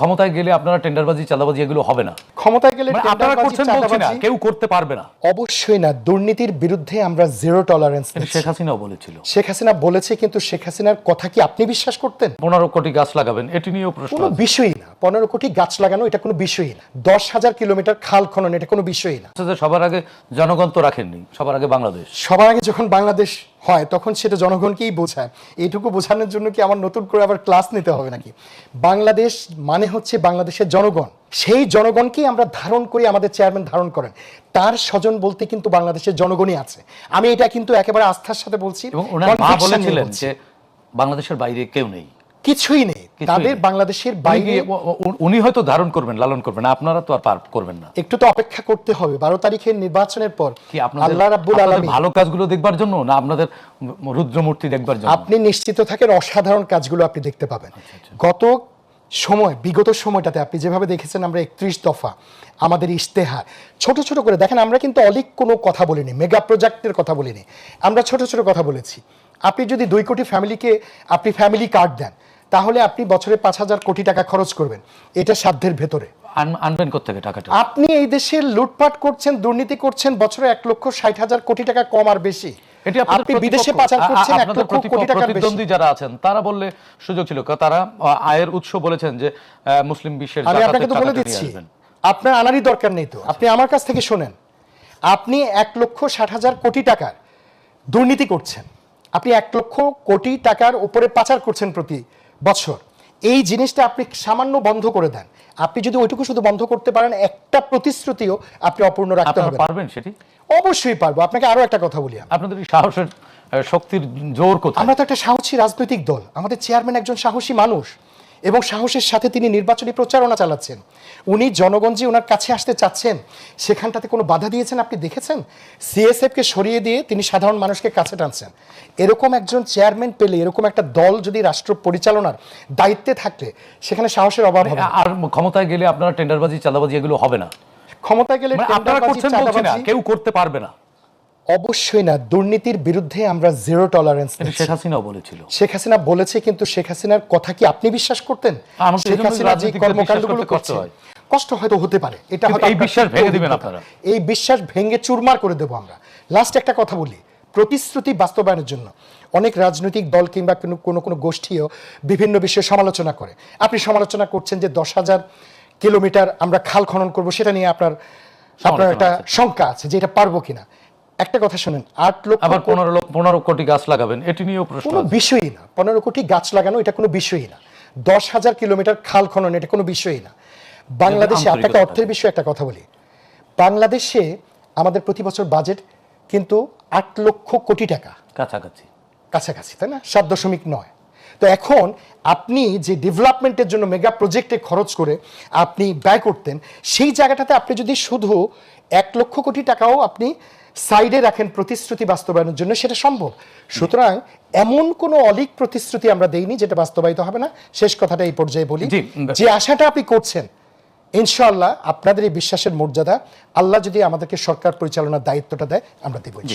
ক্ষমতায় গেলে আপনারা টেন্ডারবাজি চাঁদাবাজি এগুলো হবে না। ক্ষমতায় গেলে মানে আপনারা করছেন বলছি না কেউ করতে পারবে না। অবশ্যই না দুর্নীতির বিরুদ্ধে আমরা জিরো টলারেন্স শেখ হাসিনাও বলেছিল। শেখ হাসিনা বলেছে কিন্তু শেখ হাসিনার কথা কি আপনি বিশ্বাস করতেন? পনেরো কোটি গাছ লাগাবেন এটি নিয়েও প্রশ্ন কোনো বিষয়ই না পনেরো কোটি গাছ লাগানো এটা কোনো বিষয়ই না দশ হাজার কিলোমিটার খাল খনন এটা কোনো বিষয়ই না। সবার আগে জনগণ তো রাখেননি সবার আগে বাংলাদেশ। সবার আগে যখন বাংলাদেশ হয় তখন সেটা জনগণকেই বোঝায়। এইটুকু বোঝানোর জন্য কি আমার নতুন করে আবার ক্লাস নিতে হবে নাকি? বাংলাদেশ মানে হচ্ছে বাংলাদেশের জনগণ। সেই জনগণকেই আমরা ধারণ করি আমাদের চেয়ারম্যান ধারণ করেন। তার স্বজন বলতে কিন্তু বাংলাদেশের জনগণই আছে। আমি এটা কিন্তু একেবারে আস্থার সাথে বলছি এবং ওনার মা বলেছিলেন যে বাংলাদেশের বাইরে কেউ নেই। কিছুই নেই। তাদের বাংলাদেশের বাইরে উনি হয়তো ধারণ করবেন লালন করবেন আপনারা তো আর পার করবেন না। একটু তো অপেক্ষা করতে হবে। বারো তারিখের নির্বাচনের পর কি আল্লাহ রাব্বুল আলামিন ভালো কাজগুলো দেখবার জন্য না আপনাদের রুদ্রমূর্তি দেখবার জন্য? আপনি নিশ্চিত থাকেন অসাধারণ কাজগুলো আপনি দেখতে পাবেন। আচ্ছা, গত সময় বিগত সময়টাতে আপনি যেভাবে দেখেছেন আমরা একত্রিশ দফা আমাদের ইশতেহার ছোট ছোট করে দেখেন আমরা কিন্তু অলিক কোনো কথা বলিনি মেগা প্রজেক্টের কথা বলিনি। আমরা ছোট ছোট কথা বলেছি। আপনি যদি দুই কোটি ফ্যামিলিকে আপনি ফ্যামিলি কার্ড দেন তাহলে আপনি বছরে পাঁচ হাজার কোটি টাকা খরচ করবেন। এটা সাধ্যের ভেতরে। আনবেন কোথেকে টাকাটা? আপনি এই দেশে লুটপাট করছেন দুর্নীতি করছেন বছরে এক লক্ষ ষাট হাজার কোটি টাকা কম আর বেশি। আপনি বিদেশে পাচার আ- আ- করছেন এক লক্ষ কোটি টাকার প্রতিদ্বন্দ্বী যারা আছেন তারা বললে সুযোগ ছিল তারা আয়ের উৎস বলেছেন যে মুসলিম বিশ্বের আমি আপনাকে তো বলে দিচ্ছি আপনার আনারই দরকার নেই তো। আপনি আমার কাছ থেকে শোনেন আপনি এক লক্ষ ষাট হাজার কোটি টাকার দুর্নীতি করছেন। আপনি এক লক্ষ কোটি টাকার উপরে পাচার করছেন প্রতি বছর। এই জিনিসটা আপনি সামান্য বন্ধ করে দেন। আপনি যদি ওইটুকু শুধু বন্ধ করতে পারেন একটা প্রতিশ্রুতিও আপনি অপূর্ণ রাখতে হবে পারবেন সেটি? অবশ্যই পারব। আপনাকে আরও একটা কথা বলি আপনাদের সাহসের শক্তির জোর কোথায়? আমরা তো একটা সাহসী রাজনৈতিক দল। আমাদের চেয়ারম্যান একজন সাহসী মানুষ। এবং সাহসের সাথে তিনি নির্বাচনী প্রচারণা চালাচ্ছেন। উনি জনগণ যে ওনার কাছে আসতে চাচ্ছেন। সেখানটাতে কোনো বাধা দিয়েছেন আপনি দেখেছেন? সিএসএফকে সরিয়ে দিয়ে তিনি সাধারণ মানুষকে কাছে টানছেন। এরকম একজন চেয়ারম্যান পেলে এরকম একটা দল যদি রাষ্ট্র পরিচালনার দায়িত্বে থাকলে সেখানে সাহসের অভাব হবে আর ক্ষমতায় গেলে আপনারা টেন্ডারবাজি চাঁদাবাজি এগুলো হবে না। ক্ষমতায় গেলে মানে আপনারা করছেন বলছি না কেউ করতে পারবে না। অবশ্যই না দুর্নীতির বিরুদ্ধে আমরা জিরো টলারেন্স শেখ হাসিনাও বলেছিল। শেখ হাসিনা বলেছে কিন্তু শেখ হাসিনার কথা কি আপনি বিশ্বাস করতেন? শেখ হাসিনা যে কর্মকাণ্ডগুলো করতে কষ্ট হয়। হয়তো হতে পারে। এটা হয়তো এই বিশ্বাস ভেঙে দিবেন। আপনারা। এই বিশ্বাস ভেঙে চুরমার করে দেবো আমরা। লাস্ট একটা কথা বলি। প্রতিশ্রুতি বাস্তবায়নের জন্য অনেক রাজনৈতিক দল কিংবা কোনো কোনো কোনো গোষ্ঠীও বিভিন্ন বিষয়ে সমালোচনা করে। আপনি সমালোচনা করছেন যে দশ হাজার কিলোমিটার আমরা খাল খনন করব সেটা নিয়ে আপনার আপনার একটা শঙ্কা আছে যে এটা পারব কিনা। একটা কথা শোনেন আট লক্ষ আবার পনেরো লক্ষ পনেরো কোটি গাছ লাগাবেন এটি নিয়েও প্রশ্ন কোনো বিষয়ই না। পনেরো কোটি গাছ লাগানো এটা কোনো বিষয়ই না। দশ হাজার কিলোমিটার খাল খনন এটা কোনো বিষয়ই না। বাংলাদেশে আপনাকে অর্থের বিষয়ে একটা কথা বলি। বাংলাদেশে আমাদের প্রতি বছর বাজেট কিন্তু আট লক্ষ কোটি টাকা। কাছাকাছি। কাছাকাছি তাই না? সাত দশমিক নয়। তো এখন আপনি যে ডেভেলপমেন্টের জন্য মেগা প্রজেক্টে খরচ করে আপনি ব্যয় করতেন সেই জায়গাটাতে আপনি যদি শুধু এক লক্ষ কোটি টাকাও আপনি সাইডে রাখেন প্রতিশ্রুতি বাস্তবায়নের জন্য সেটা সম্ভব। সুতরাং এমন কোনো অলিক প্রতিশ্রুতি আমরা দেইনি যেটা বাস্তবায়িত হবে না। শেষ কথাটা এই পর্যায়ে বলি যে আশাটা আপনি করছেন ইনশাআল্লাহ আপনাদের এই বিশ্বাসের মর্যাদা। আল্লাহ যদি আমাদেরকে সরকার পরিচালনার দায়িত্বটা দেয় আমরা দেবো